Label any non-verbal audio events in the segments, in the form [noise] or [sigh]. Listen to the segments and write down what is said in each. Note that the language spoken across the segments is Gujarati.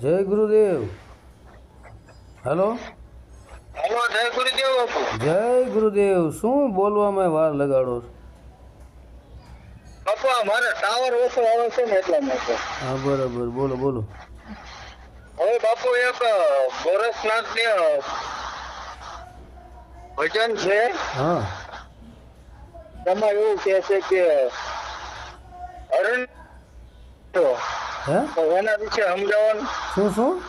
જય ગુરુદેવ. હેલો હેલો જય ગુરુદેવ બાપુ. જય ગુરુદેવ. શું બોલવામાં વાર લગાડો બાપુ મારે ટાવર ઓછો આવે છે ને એટલા માટે હા બરાબર. બોલો બોલો. હવે બાપુ એક ગોરખનાથ ને ભજન છે. હા. એમાં એવું કહે છે કે અરણ તો હે? એના વિશે શું શું?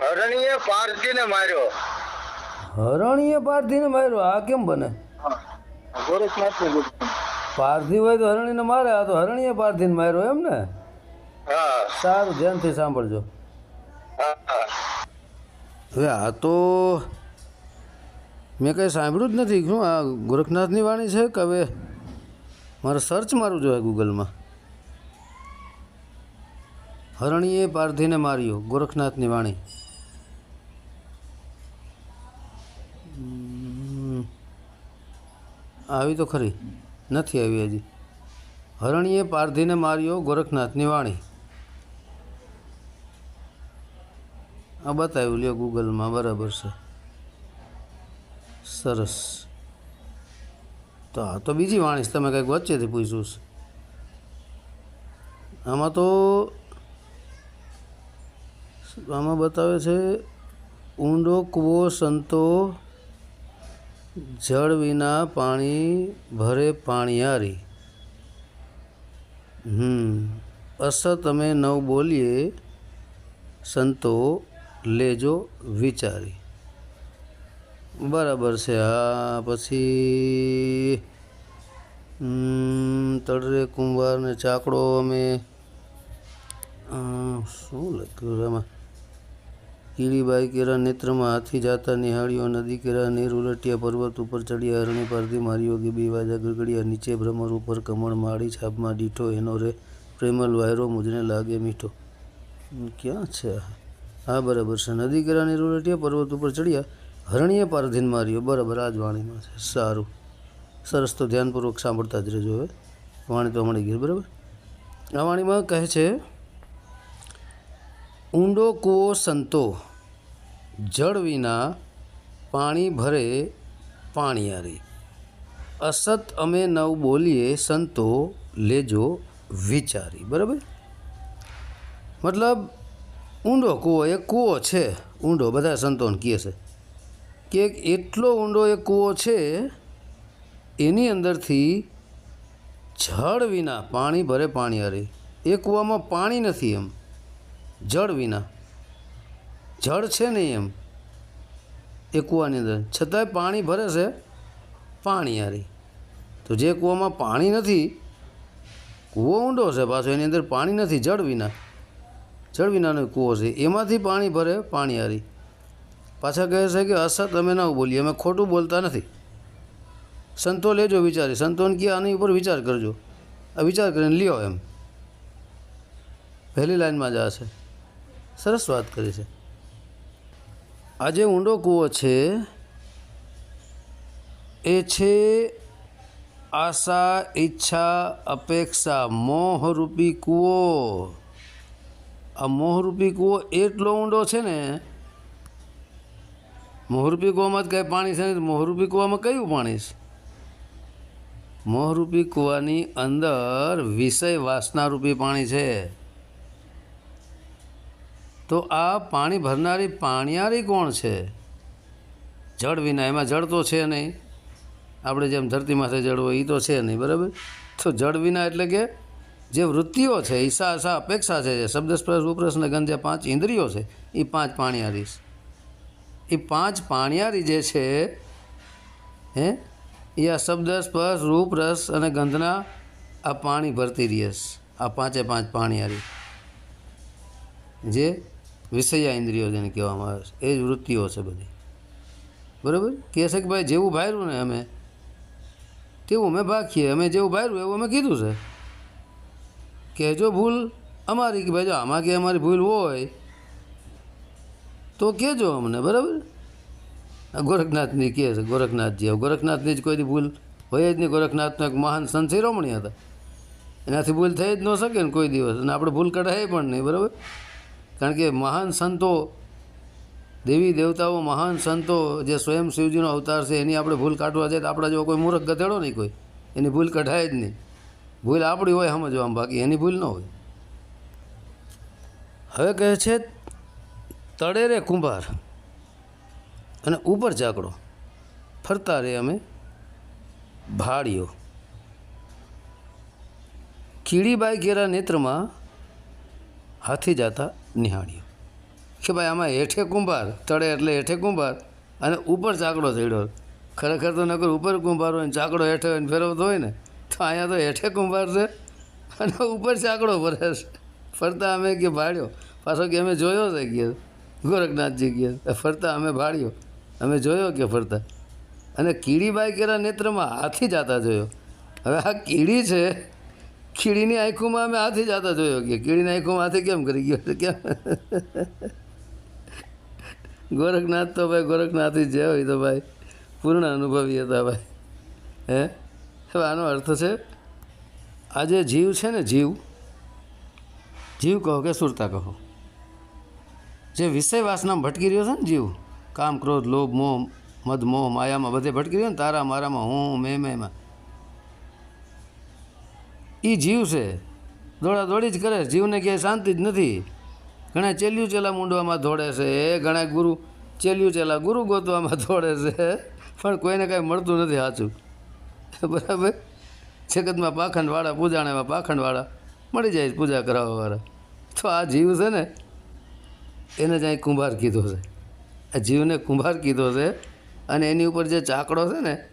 હરણીએ પારધીને માર્યો. હરણીએ પારધીને માર્યો? આ કેમ બને? પારધી હોય તો હરણીને મારે આ તો હરણીએ પારધીને માર્યો એમ ને? હા. સારું ધ્યાનથી સાંભળજો. હવે આ તો મેં કંઈ સાંભળ્યું જ નથી. શું આ ગોરખનાથની વાણી છે કે હવે મારે સર્ચ મારવું જોઈએ ગૂગલમાં હરણીએ પારધીને માર્યો, ગોરખનાથની વાણી. આવી તો ખરી. નથી આવી હજી. હરણીએ પારધીને માર્યો, ગોરખનાથની વાણી. આ બતાવ્યું લ્યો ગૂગલમાં, બરાબર છે. સરસ. તો આ તો બીજી વાણી તમે કંઈક વચ્ચેથી પૂછ્યું છે. આમાં તો આમાં બતાવે છે, ઊંડો કૂવો સંતો જળ વિના પાણી ભરે પાણીયારી. હમ અસત અમે નવ બોલીએ, સંતો લેજો વિચારી. બરાબર છે આ પછી તળરે કુંભાર ને ચાકડો અમે શું લખ્યું આમાં? કીડીબાઈ કેરા નેત્રમાં હાથી જાતા નિહાળ્યો નદી કેરા નીર ઉલટ્યા પર્વત ઉપર ચડ્યા. હરણી પારધી માર્યો ગીબી વાજા ગગડ્યા નીચે ભ્રમર ઉપર કમળ માળી છાપમાં દીઠો. એનો રે પ્રેમલ વાયરો મુજને લાગે મીઠો. ક્યાં છે હા, બરાબર છે. નદી કેરા નીર ઉલટ્યા પર્વત ઉપર ચડ્યા. હરણીએ પારધીન માર્યો. બરાબર આ જ વાણીમાં છે. સારું. સરસ, તો ધ્યાનપૂર્વક સાંભળતા જ રહેજો હવે. વાણી તો મળી ગઈ, બરાબર? આ વાણીમાં કહે છે, ઊંડો કૂવો સંતો જળ વિના પાણી ભરે પાણીયારી અસત અમે નવ બોલીએ, સંતો લેજો વિચારી. બરાબર? મતલબ, ઊંડો કૂવો એક કૂવો છે. ઊંડો, બધા સંતોને કહે છે કે એટલો ઊંડો એક કૂવો છે, એની અંદરથી જળ વિના પાણી ભરે પાણી હરે એ કૂવામાં પાણી નથી એમ. જળ વિના. જળ છે નહીં એમ? એ કૂવાની અંદર. છતાંય પાણી ભરે છે? પાણી યારી તો જે કૂવામાં પાણી નથી, કૂવો ઊંડો છે પાછો, એની અંદર પાણી નથી, જળ વિના. જળ વિનાનો કૂવો છે. એમાંથી પાણી ભરે, પાણી હારી. પાછા કહે છે કે અસત અમે ના બોલીએ. અમે ખોટું બોલતા નથી. સંતો લેજો વિચારી. સંતોને કહે, આની ઉપર વિચાર કરજો. આ વિચાર કરીને લ્યો એમ. પહેલી લાઈનમાં જ આ છે. સરસ વાત કરી છે. આ જે ઊંડો કૂવો છે, એ છે આશા, ઈચ્છા, અપેક્ષા, મોહરૂપી કૂવો. આ મોહરૂપી કૂવો એટલો ઊંડો છે ને, મોહરૂપી કૂવામાં જ કાંઈ પાણી છે નહીં મોહરૂપી કૂવામાં કયું પાણી છે? મોહરૂપી કૂવાની અંદર વિષય વાસનારૂપી પાણી છે. તો આ પાણી ભરનારી પાણીયારી કોણ છે? જળ વિના એમાં જળ તો છે નહીં. આપણે જેમ ધરતી માથે જળ હોય એ તો છે નહીં, બરાબર? તો જળ વિના એટલે કે જે વૃત્તિઓ છે ઈશા આશા અપેક્ષા છે, જે શબ્દ સ્પર્શ ઉપરસ ને ગંધ જે પાંચ ઇન્દ્રિયો છે એ પાંચ પાણીયારી એ પાંચ પાણીયારી જે છે, હે? એ આ શબ્દ સ્પર્શ રૂપ રસ અને ગંધના આ પાણી ભરતી રહીશ આ પાંચે પાંચ પાણીયારી. જે વિષયા ઇન્દ્રિયો જેને કહેવામાં આવે છે. એ જ વૃત્તિઓ છે બધી. બરાબર? કહે છે કે ભાઈ જેવું ભાર્યું ને અમે, તેવું અમે ભાખીએ. અમે જેવું ભાર્યું એવું અમે કીધું છે. કહેજો ભૂલ અમારી કે ભાઈ જો આમાં કે અમારી ભૂલ હોય, તો કહેજો અમને. બરાબર? ગોરખનાથની કહે છે, ગોરખનાથજી ગોરખનાથની જ કોઈ ભૂલ હોય જ નહીં. ગોરખનાથનો એક મહાન સંત હતા. એનાથી ભૂલ થઈ જ ન શકે ને કોઈ દિવસ. અને આપણે ભૂલ કઢાય પણ નહીં. બરાબર? કારણ કે મહાન સંતો, દેવી દેવતાઓ, મહાન સંતો જે સ્વયં શિવજીનો અવતાર છે, એની આપણે ભૂલ કાઢવા જાય તો આપણા જેવો કોઈ મૂર્ખ ગધેડો નહીં કોઈ. એની ભૂલ કઢાય જ નહીં. ભૂલ આપણી હોય સમજવામાં બાકી એની ભૂલ ન હોય. હવે કહે છે, તળે રે કુંભાર અને ઉપર ચાકડો ફરતા રે અમે ભાળીઓ. કીડીબાઈ ઘેરા નેત્રમાં હાથી જાતા નિહાળ્યો. કે ભાઈ, આમાં હેઠે કુંભાર, તળે એટલે હેઠે કુંભાર અને ઉપર ચાકડો થયેલો ખરેખર તો નકર ઉપર કુંભાર હોય ને ચાકડો હેઠે હોય ને ફેરવતો હોય ને, તો અહીંયા તો હેઠે કુંભાર છે અને ઉપર ચાકડો ફરે છે. ફરતા અમે કે ભાડ્યો. પાછો કે અમે જોયો છે કે? ગોરખનાથજી કે ફરતા અમે ભાડ્યો. અમે જોયો કે ફરતા? અને કીડીબાઈ કેરા નેત્રમાં હાથી જાતા જોયો. હવે આ કીડી છે કીડીની આંખોમાં અમે હાથી જાતા જોયો કે કીડીની આંખોમાં હાથે કેમ કરી ગયો છે? કેમ? ગોરખનાથ તો ભાઈ ગોરખનાથી જે હોય તો ભાઈ, પૂર્ણ અનુભવી હતા ભાઈ. હે? આનો અર્થ છે, આ જે જીવ છે ને જીવ જીવ કહો કે સુરતા કહો? જે વિષય વાસનામાં ભટકી રહ્યો છે ને જીવ, કામ, ક્રોધ, લોભ, મોહ, મદ, મોહ, માયામાં બધે ભટકી રહ્યો ને તારા મારામાં હું, મેં મેંમાં એ જીવ છે. દોડા દોડી જ કરે. જીવને ક્યાંય શાંતિ જ નથી. ઘણા ચેલ્યું ચેલા મૂંડવામાં દોડે છે. એ ઘણા ગુરુ ચેલ્યું ચેલા ગુરુ ગોતવામાં દોડે છે. પણ કોઈને કાંઈ મળતું નથી સાચું. બરાબર? જગતમાં પાખંડવાળા, પૂજાણામાં પાખંડવાળા મળી જાય પૂજા કરાવવાવાળા તો આ જીવ છે ને, એને જ અહીં કુંભાર કીધો છે. આ જીવને કુંભાર કીધો છે અને એની ઉપર જે ચાકડો છે ને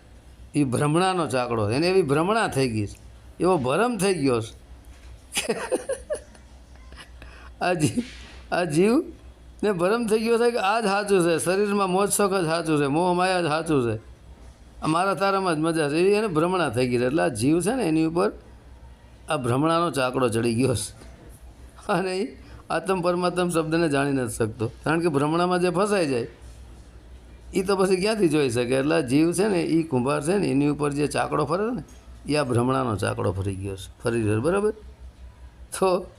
એ ભ્રમણાનો ચાકડો એને એવી ભ્રમણા થઈ ગઈ છે. એવો ભરમ થઈ ગયો છે. આ જીવ આ જીવ ને ભરમ થઈ ગયો છે કે આ જ સાચું છે. શરીરમાં મોજ શોખ જ સાચું છે. મોહ માયા જ સાચું છે. મારા તારામાં જ મજા છે. એવી એને ભ્રમણા થઈ ગઈ છે. એટલે આ જીવ છે ને એની ઉપર આ ભ્રમણાનો ચાકડો ચડી ગયો છે. અને આત્મ પરમાત્મ શબ્દને જાણી નથી શકતો. કારણ કે ભ્રમણામાં જે ફસાઈ જાય એ તો પછી ક્યાંથી જોઈ શકે? એટલે જીવ છે ને એ કુંભાર છે ને, એની ઉપર જે ચાકડો ફરે ને એ ભ્રમણાનો ચાકડો ફરી ગયો છે. ફરી રહ્યો બરાબર? તો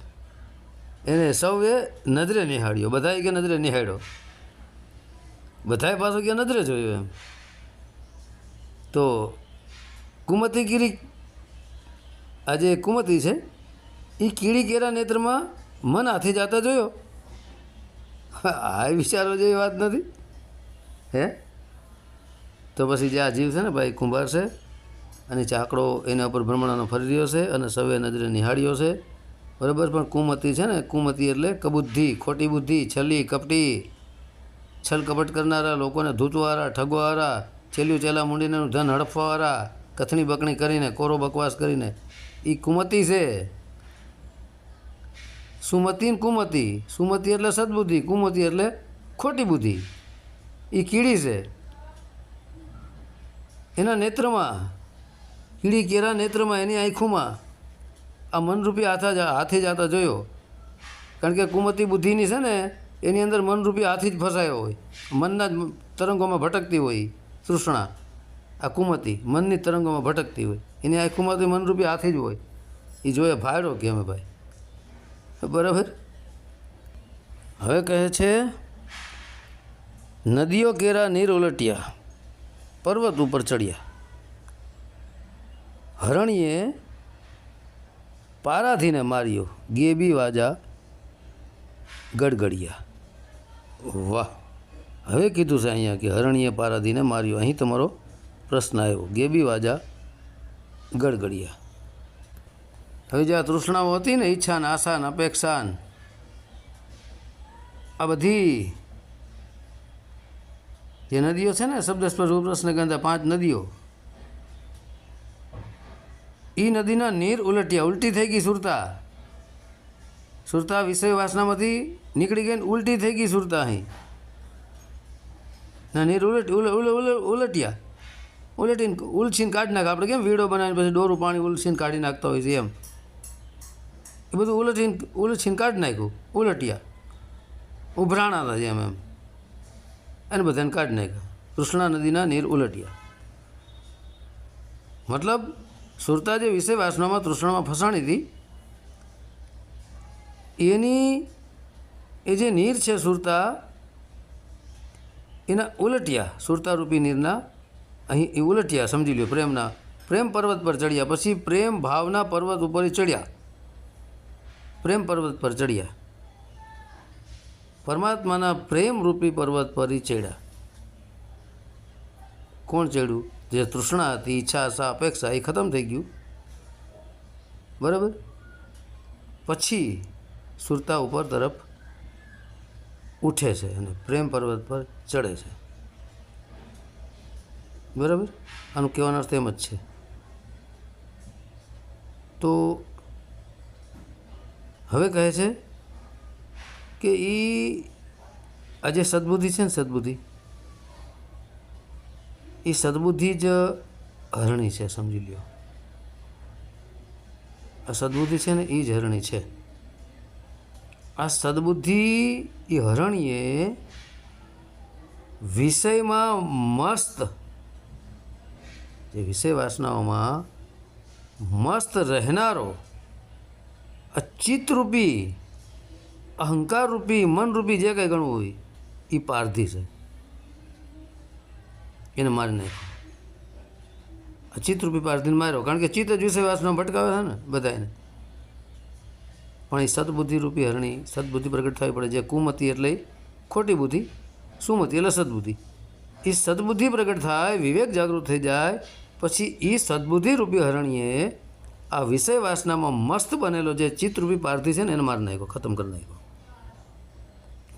એને સૌએ નજરે નિહાળ્યો. બધાએ કે નજરે નિહાળ્યો? બધાએ પાછો કે નજરે જોયો એમ? તો કુમતી કીરી આ જે કુમતી છે એ કીડી કેરા નેત્રમાં મન હાથી જાતા જોયો? આ વિચારો જેવી વાત નથી? હે? તો પછી જે આ જીવ છે ને ભાઈ કુંભાર છે અને ચાકડો એના ઉપર ભ્રમણાનો ફરી રહ્યો છે અને સવે નજરે નિહાળ્યો છે. બરાબર? પણ કુમતી છે ને કુમતી એટલે કબુદ્ધિ, ખોટી બુદ્ધિ, છલી, કપટી. છલ કપટ કરનારા, લોકોને ધૂતવાળા ઠગવાવાળા છેલ્યું ચેલા મૂંડીને ધન હડફવાવાળા કથણી બકણી કરીને, કોરો બકવાસ કરીને. એ કુમતી છે. સુમતી કુમતી સુમતી એટલે સદબુદ્ધિ કુમતી એટલે ખોટી બુદ્ધિ. એ કીડી છે. એના નેત્રમાં કીડી કેરા નેત્રમાં એની આંખોમાં આ મનરૂપી હાથા હાથી જાતા જોયો. કારણ કે કુમતી બુદ્ધિની છે ને, એની અંદર મનરૂપી હાથી જ ફસાયો હોય. મનના જ તરંગોમાં ભટકતી હોય તૃષ્ણા. આ કુમતી મનની તરંગોમાં ભટકતી હોય. એની આંખોમાંથી મનરૂપી હાથી જ હોય. એ જોયે ભાડો કે અમે ભાઈ? બરાબર? હવે કહે છે, નદીઓ કેરા નીર ઉલટ્યા, પર્વત ઉપર ચડ્યા. હરણીએ પારાથીને માર્યો. ગેબી વાજા ગડગડિયા. વાહ. હવે કીધું છે અહીંયા કે હરણીએ પારાધીને માર્યો. અહીં તમારો પ્રશ્ન આવ્યો. ગેબી વાજા ગડગડિયા. હવે જે આ તૃષ્ણાઓ હતી ને ઈચ્છા આશાન આશા અપેક્ષા આ બધી જે નદીઓ છે ને શબ્દ સ્પર્શ ઉપરસ ગંધા પાંચ નદીઓ એ નદીના નીર ઉલટ્યા. ઉલટી થઈ ગઈ સુરતા. સુરતા વિષય વાસનામાંથી નીકળી ગઈ ને ઉલટી થઈ ગઈ સુરતા અહીં. ના, નીર ઉલટ, ઉલ ઉલ ઉલ, ઉલટ્યા. ઉલટીને ઉલસીને કાઢી નાખે. આપણે કેમ વીડો બનાવીને પછી ડોરું પાણી ઉલસીને કાઢી નાખતા હોય છે એમ. એ બધું ઉલટીને ઉલસીને કાઢી નાખ્યું. ઉલટ્યા. ઉભરાણા હતા જેમ એમ. એને બધાને કાઢી નાખ્યા. કૃષ્ણા નદીના નીર ઉલટ્યા. મતલબ સુરતા જે વિષય વાસનામાં, તૃષ્ણામાં ફસાણી હતી. એની, એ જે નીર છે સુરતા, એના ઉલટિયા, સુરતારૂપી નીરના, અહીં એ ઉલટિયા સમજી લ્યો, પ્રેમના, પ્રેમ પર્વત પર ચડ્યા પછી પ્રેમ ભાવના પર્વત ઉપર ચડ્યા. પ્રેમ પર્વત પર ચડ્યા. પરમાત્માના પ્રેમ રૂપી પર્વત પર ચડ્યા. કોણ ચડ્યું? જે તૃષ્ણા હતી ઈચ્છા, આશા, અપેક્ષા એ ખતમ થઈ ગયું. બરાબર? પછી સુરતા ઉપર તરફ ઉઠે છે અને પ્રેમ પર્વત પર ચડે છે. બરાબર? આનું કહેવાનો અર્થ એમ જ છે. તો હવે કહે છે કે એ આ જે સદબુદ્ધિ છે ને સદબુદ્ધિ? એ સદબુદ્ધિ જ હરણી છે, સમજી લ્યો. આ સદબુદ્ધિ છે ને એ જ હરણી છે. આ સદબુદ્ધિ એ હરણીએ વિષયમાં મસ્ત, જે વિષય વાસનાઓમાં મસ્ત રહેનારો ચિત્તરૂપી અહંકારરૂપી, મનરૂપી જે કંઈ ગણવું હોય, એ પારધી છે. એને મારી નાખ્યો. આ ચિત્તરૂપી પાર્થિને માર્યો. કારણ કે ચિત્ત જ વિષય વાસના ભટકાવે છે ને બધા એને પણ એ સદબુદ્ધિરૂપી હરણી સદબુદ્ધિ પ્રગટ થવી પડે. જે કુમતી એટલે ખોટી બુદ્ધિ, સુમતી એટલે સદબુદ્ધિ. એ સદબુદ્ધિ પ્રગટ થાય, વિવેક જાગૃત થઈ જાય, પછી એ સદબુદ્ધિ રૂપી હરણીએ આ વિષય વાસનામાં મસ્ત બનેલો જે ચિત્તરૂપી પાર્થિ છે ને એને મારી નાખ્યો, ખતમ કરી નાખ્યો.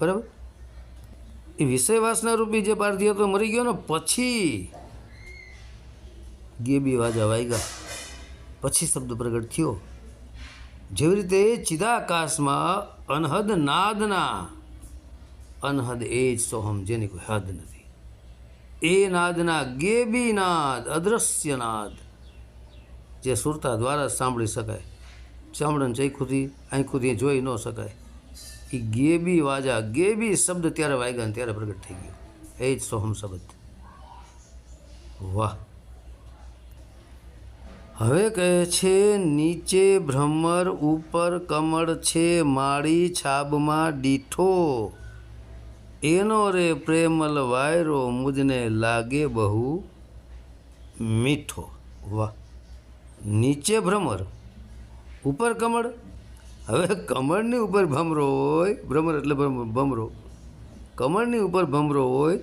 બરાબર? એ વિષયવાસના રૂપી જે પારધી હતો મરી ગયો ને પછી ગેબી વાજા વાગ્યા પછી શબ્દ પ્રગટ થયો. જેવી રીતે ચિદાકાશમાં અનહદ નાદના, અનહદ એ જ સોહમ જેની કોઈ હદ નથી. એ નાદના ગેબી નાદ, અદ્રશ્ય નાદ, જે સુરતા દ્વારા સાંભળી શકાય. ચામડન ચૈખુથી, આંખુથી જોઈ ન શકાય. એ ગેબી વાજા, ગેબી શબ્દ ત્યારે વાગ્યા ને ત્યારે પ્રગટ થઈ ગયો. એ જ સોહમ શબ્દ. વાહ. હવે કહે છે, નીચે ભ્રમર, ઉપર કમળ છે, માળી છાબમાં દીઠો એનો રે પ્રેમલ વાયરો મુજને લાગે બહુ મીઠો. વાહ. નીચે ભ્રમર, ઉપર કમળ હવે કમળની ઉપર ભમરો હોય, ભ્રમર એટલે ભમરો. કમળની ઉપર ભમરો હોય,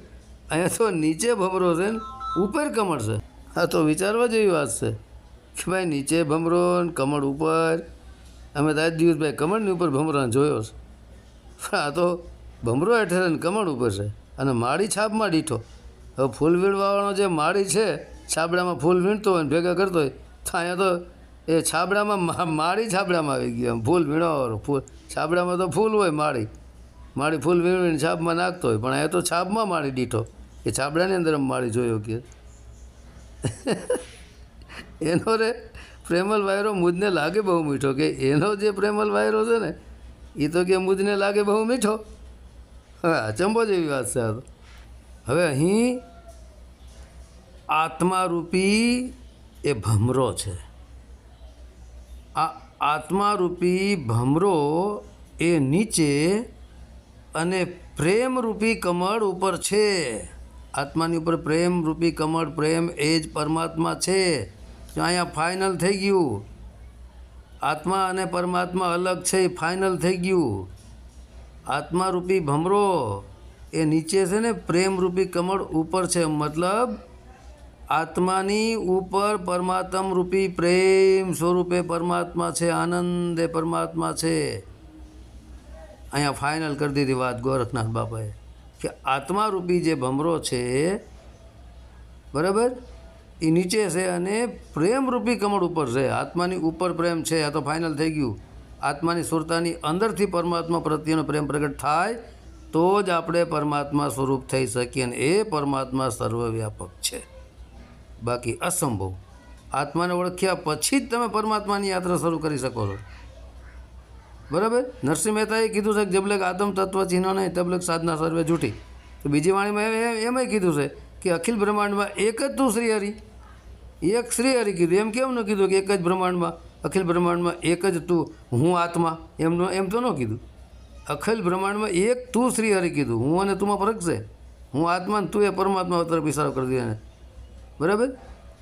અહીંયા તો નીચે ભમરો છે ને, ઉપર કમળ છે. હા તો વિચારવા જેવી વાત છે કે ભાઈ નીચે ભમરો ને કમળ ઉપર. અમે તો દિવસ ભાઈ કમળની ઉપર ભમરાને જોયો છે. આ તો ભમરો હેઠળ ને કમળ ઉપર છે અને માળી છાપમાં દીઠો હવે ફૂલ વીણવાવાળો જે માળી છે, છાબડામાં ફૂલ વીણતો હોય ને ભેગા કરતો હોય, તો અહીંયા તો એ છાબડામાં માળી છાબડામાં આવી ગયો. એમ ફૂલ વીણવાવાળો ફૂલ, છાબડામાં તો ફૂલ હોય માળી માળી ફૂલ વીણવીને છાબમાં નાખતો હોય, પણ એ તો છાપમાં માળી દીઠો. એ છાબડાની અંદર માળી જોયો કે. [laughs] એનો રે પ્રેમલ વાયરો મુજને લાગે બહુ મીઠો કે એનો જે પ્રેમલ વાયરો છે ને એ તો કે મુજને લાગે બહુ મીઠો. હવે અચંબો જેવી વાત છે આ તો. હવે અહીં આત્મારૂપી એ ભમરો છે. આ આત્મારૂપી ભમરો એ નીચે અને પ્રેમરૂપી કમળ ઉપર છે. આત્માની ઉપર પ્રેમરૂપી કમળ, પ્રેમ એ જ પરમાત્મા છે. અહીંયા ફાઇનલ થઈ ગયું. આત્મા અને પરમાત્મા અલગ છે, એ ફાઇનલ થઈ ગયું. આત્મારૂપી ભમરો એ નીચે છે ને પ્રેમરૂપી કમળ ઉપર છે. મતલબ આત્માની ઉપર પરમાત્મ રૂપી પ્રેમ સ્વરૂપે પરમાત્મા છે, આનંદ એ પરમાત્મા છે. અહીંયા ફાઇનલ કરી દીધી વાત ગોરખનાથ બાપાએ કે આત્મારૂપી જે ભમરો છે, બરાબર? એ નીચે છે અને પ્રેમરૂપી કમળ ઉપર છે. આત્માની ઉપર પ્રેમ છે, આ તો ફાઇનલ થઈ ગયું. આત્માની સુરતાની અંદરથી પરમાત્મા પ્રત્યેનો પ્રેમ પ્રગટ થાય, તો જ આપણે પરમાત્મા સ્વરૂપ થઈ શકીએ અને એ પરમાત્મા સર્વવ્યાપક છે. બાકી અસંભવ. આત્માને ઓળખ્યા પછી જ તમે પરમાત્માની યાત્રા શરૂ કરી શકો છો. બરાબર? નરસિંહ મહેતાએ કીધું છે કે જબલેક આદમ તત્વ ચિહ્નો નહીં તબલક સાધના સર્વે જૂઠી તો બીજી વાણીમાં એમ- કીધું છે કે અખિલ બ્રહ્માંડમાં એક જ તું શ્રી હરિ. એક શ્રી હરિ કીધું. એમ કેમ ન કીધું કે એક જ બ્રહ્માંડમાં? અખિલ બ્રહ્માંડમાં એક જ તું, હું આત્મા. એમનો એમ તો ન કીધું. અખિલ બ્રહ્માંડમાં એક તું શ્રી હરિ કીધું. હું અને તુંમાં ફરક છે. હું આત્મા તું એ પરમાત્મા તરફ ઇશારો કરી દીધો બરાબર?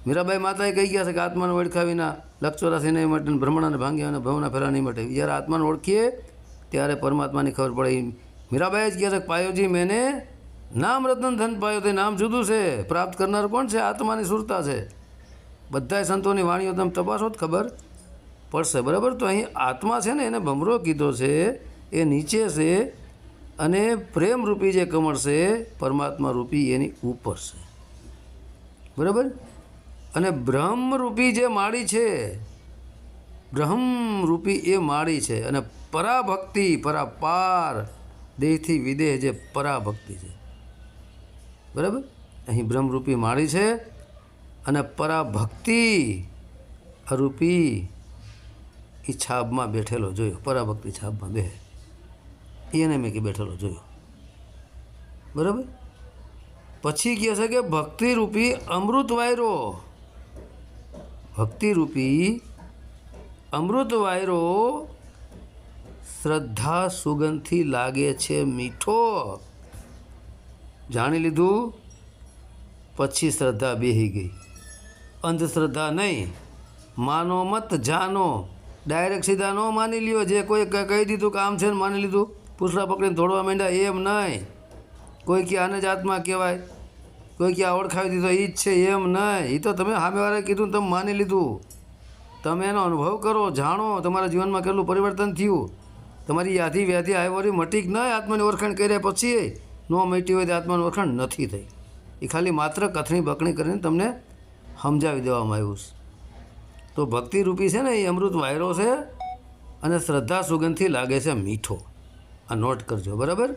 મીરાબાઈ માતાએ કહી ગયા છે કે આત્માને ઓળખા વિના લક્ષોરાશી નહીં માટે ને ભ્રમણાને ભાંગ્યા અને ભવના ફેરા નહીં માટે. જ્યારે આત્માને ઓળખીએ, ત્યારે પરમાત્માની ખબર પડે. મીરાબાઈ જ કહે છે પાયોજી, મેને નામ રતન ધન પાયો, તે નામ જુદું છે. પ્રાપ્ત કરનાર કોણ છે? આત્માની સુરતા છે. બધાય સંતોની વાણીઓ તમે તપાસો જ ખબર પડશે. બરાબર? તો અહીં આત્મા છે ને, એને ભમરો કીધો છે, એ નીચે છે અને પ્રેમરૂપી જે કમળ છે પરમાત્મા રૂપી એની ઉપર છે. બરાબર? અને બ્રહ્મરૂપી જે માળી છે, બ્રહ્મરૂપી એ માળી છે અને પરાભક્તિ, પરાપાર, દેહથી વિદેહ જે પરાભક્તિ છે. બરાબર? અહીં બ્રહ્મરૂપી માળી છે અને પરાભક્તિ રૂપી એ છાબમાં બેઠેલો જોયો, પરાભક્તિ છાબમાં બે. એને મેં કે બેઠેલો જોયો. બરાબર? પછી કહે છે કે ભક્તિરૂપી અમૃત વાયરો ભક્તિરૂપી અમૃત વાયરો શ્રદ્ધા સુગંધથી લાગે છે મીઠો. જાણી લીધું? પછી શ્રદ્ધા બેહી ગઈ. અંધશ્રદ્ધા નહીં. માનો મત, જાનો. ડાયરેક્ટ સીધા ન માની લ્યો. જે કોઈ કહી દીધું કામ છે ને માની લીધું. પૂછડા પકડીને દોડવા માંડ્યા, એમ નહીં. કોઈ કે આને જ આત્મા કહેવાય. કોઈ કે આ ઓળખાવી દીધો એ જ છે, એમ નહીં. એ તો તમે સામેવાળાએ કીધું તમે માની લીધું. તમે એનો અનુભવ કરો, જાણો, તમારા જીવનમાં કેટલું પરિવર્તન થયું. તમારી યાદી વ્યાધિ આવ્યો મટી કે નહીં આત્માની ઓળખાણ કર્યા પછી ન મટી હોય તો આત્માની ઓળખાણ નથી થઈ. એ ખાલી માત્ર કથણી બકણી કરીને તમને સમજાવી દેવામાં આવ્યું છે. તો ભક્તિરૂપી છે ને, એ અમૃત વાયરો છે અને શ્રદ્ધા સુગંધથી લાગે છે મીઠો. આ નોટ કરજો, બરાબર?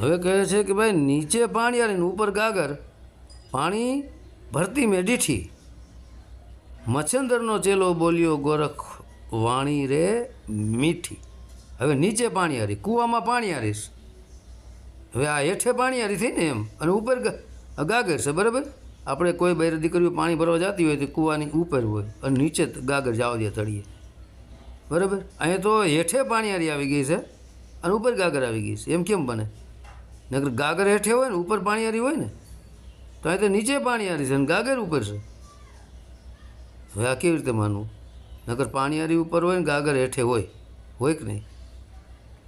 હવે કહે છે કે ભાઈ, નીચે પાણી અને ઉપર ગાગર. પાણી ભરતી મેં દીઠી. મચ્છંદરનો ચેલો બોલ્યો, ગોરખ, વાણી રે મીઠી. હવે નીચે પાણી હારી, કૂવામાં પાણી હારીશ. હવે આ હેઠે પાણી હારી થઈ ને એમ. અને ઉપર ગાગર છે, બરાબર? આપણે કોઈ બહેર દીકરીઓ પાણી ભરવા જતી હોય તો કૂવાની ઉપર હોય. અને નીચે ગાગર જવા દે તળીએ બરાબર? અહીંયા તો હેઠે પાણી હારી આવી ગઈ છે અને ઉપર ગાગર આવી ગઈ છે. એમ કેમ બને? નકર ગાગર હેઠે હોય ને, ઉપર પાણીયારી હોય ને, તો અહીં તો નીચે પાણી હારી છે અને ગાગર ઉપર છે. હવે આ કેવી રીતે માનવું? નગર પાણીયારી ઉપર હોય ને, ગાગર હેઠે હોય હોય કે નહીં?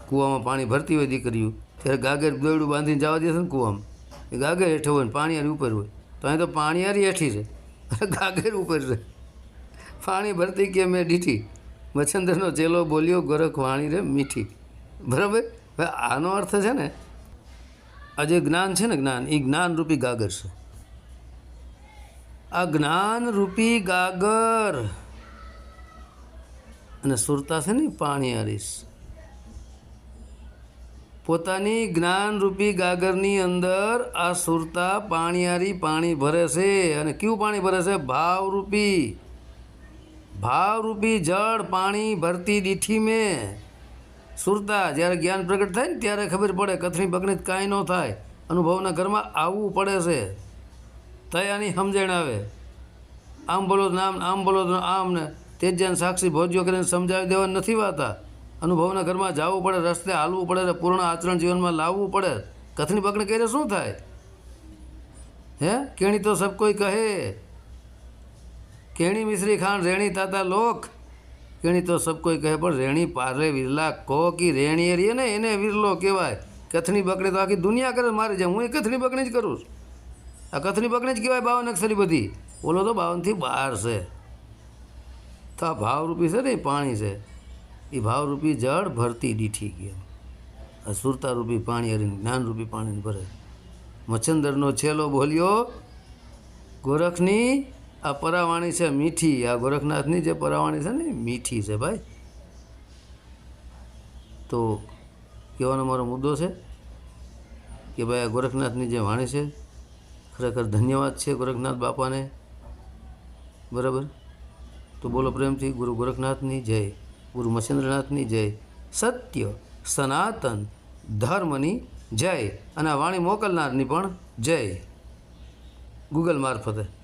કૂવામાં પાણી ભરતી હોય દીકરીઓ, ત્યારે ગાગર દોરડું બાંધીને જવા દે છે ને કૂવામાં. એ ગાગર હેઠે હોય ને પાણી હારી ઉપર હોય, તો અહીં તો પાણીયારી હેઠી છે. ગાગર ઉપર છે. પાણી ભરતી કે મેં ડીઠી? મચ્છંદરનો ચેલો બોલ્યો, ગોરખ વાણી રે મીઠી. બરાબર? હવે આનો અર્થ છે ને આ જે જ્ઞાન છે ને જ્ઞાન એ જ્ઞાનરૂપી ગાગર છે. આ જ્ઞાનરૂપી ગાગર. અને સુરતા છે ને પાણી હરીશ પોતાની જ્ઞાનરૂપી ગાગરની અંદર આ સુરતા પાણીયારી પાણી ભરે છે. અને કયું પાણી ભરે છે? ભાવરૂપી. ભાવરૂપી જળ પાણી ભરતી દીઠી મેં. સુરતા જ્યારે જ્ઞાન પ્રગટ થાય ને ત્યારે ખબર પડે કથની બકણી કાંઈ ન થાય. અનુભવના ઘરમાં આવવું પડે છે. તયાની સમજણ આવે. આમ બોલો તો આમ આમ બોલો તો આમ ને તે તેજ્યાન સાક્ષી ભોજ્યો કરીને સમજાવી દેવા નથી વાતા. અનુભવના ઘરમાં જવું પડે, રસ્તે હાલવું પડે ને પૂર્ણ આચરણ જીવનમાં લાવવું પડે. કથની બકણી કહીને શું થાય? હે? કેણી તો સબ કોઈ કહે. કેણી મિશ્રી ખાણ, રેણી તાતા લોક. કેણી તો સબ કોઈ કહે, પણ રેણી પારે વિરલા કહો કે રેણી એરીએ ને એને વિરલો કહેવાય. કથની બકડી તો આખી દુનિયા કરે, મારી જાય હું એ કથની બકડી જ કરું છું. આ કથની બકડી જ કહેવાય બાવન અક્ષરી બધી. ઓલો તો બાવનથી બહાર છે. તો આ ભાવરૂપી છે ને, એ પાણી છે. એ ભાવરૂપી જળ ભરતી દીઠી ગયા. આ સુરતારૂપી પાણી હરીને, જ્ઞાનરૂપી પાણીને ભરે. મચ્છંદરનો છેલ્લો બોલ્યો, ગોરખની આ પરાવાણી છે મીઠી, આ ગોરખનાથની જે પરાવાણી છે ને મીઠી છે ભાઈ. તો કહેવાનો મારો મુદ્દો છે કે ભાઈ આ ગોરખનાથની જે વાણી છે, ખરેખર ધન્યવાદ છે ગોરખનાથ બાપાને? બરાબર? તો બોલો પ્રેમથી, ગુરુ ગોરખનાથની જય, ગુરુ મચ્છેન્દ્રનાથની જય, સત્ય, સનાતન, ધર્મની જય અને આ વાણી મોકલનારની પણ જય. ગૂગલ મારફતે.